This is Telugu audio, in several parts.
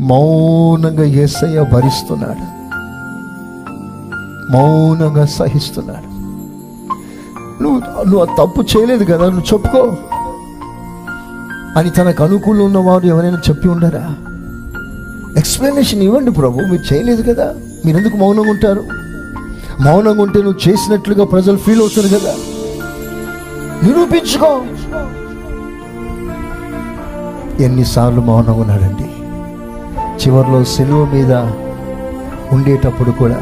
మౌనంగా ఏసయ్య భరిస్తున్నాడు. మౌనంగా సహిస్తున్నాడు. నువ్వు నువ్వు తప్పు చేయలేదు కదా నువ్వు చెప్పుకో. అని తనకు అనుకూలంగా ఉన్నవారు ఎవరైనా చెప్పి ఉండరా? ఎక్స్ప్లెనేషన్ ఇవ్వండి ప్రభు మీరు చేయలేదు కదా మీరు ఎందుకు మౌనంగా ఉంటారు? మౌనంగా ఉంటే నువ్వు చేసినట్లుగా ప్రజలు ఫీల్ అవుతారు కదా. నిరూపించుకో. ఎన్నిసార్లు మౌనంగా ఉన్నాడండి. చివరిలో సెలువు మీద ఉండేటప్పుడు కూడా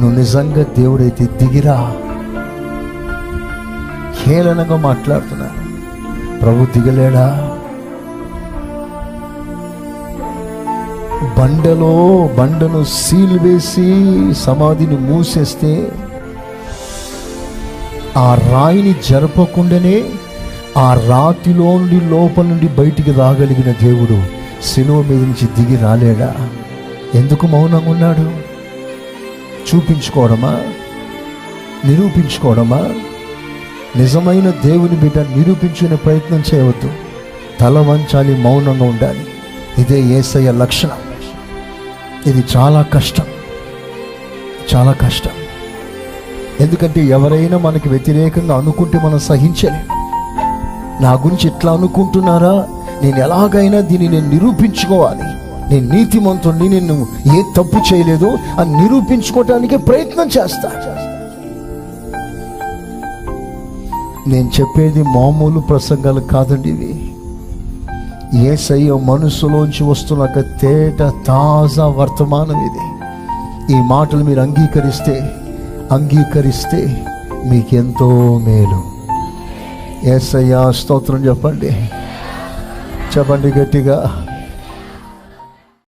నువ్వు నిజంగా దేవుడైతే దిగిరా. హేళనంగా మాట్లాడుతున్నారు ప్రభు దిగలేడా? బండలో బండను సీల్ వేసి సమాధిని మూసేస్తే ఆ రాయిని జరపకుండానే ఆ రాతిలో నుండి లోపల నుండి బయటికి రాగలిగిన దేవుడు శిలువ మీద నుంచి దిగి రాలేడా? ఎందుకు మౌనంగా ఉన్నాడు? చూపించుకోవడమా? నిరూపించుకోవడమా? నిజమైన దేవుని బిడ్డ నిరూపించుకునే ప్రయత్నం చేయవద్దు. తల వంచాలి మౌనంగా ఉండాలి. ఇదే ఏసయ్య లక్షణం. ఇది చాలా కష్టం. చాలా కష్టం. ఎందుకంటే ఎవరైనా మనకి వ్యతిరేకంగా అనుకుంటే మనం సహించలేము నా గురించి ఇట్లా అనుకుంటున్నారా? నేను ఎలాగైనా దీన్ని నేను నిరూపించుకోవాలి. నేను నీతిమంతుడిని నేను ఏ తప్పు చేయలేదు అని నిరూపించుకోవటానికి ప్రయత్నం చేస్తా. నేను చెప్పేది మామూలు ప్రసంగాలు కాదండి ఇవి. ఏసయ్య మనసులోంచి వస్తున్న ఒక తేట తాజా వర్తమానం ఇది. ఈ మాటలు మీరు అంగీకరిస్తే అంగీకరిస్తే మీకెంతో మేలు. ఏసయ్య స్తోత్రం చెప్పండి. చెప్పండి గట్టిగా.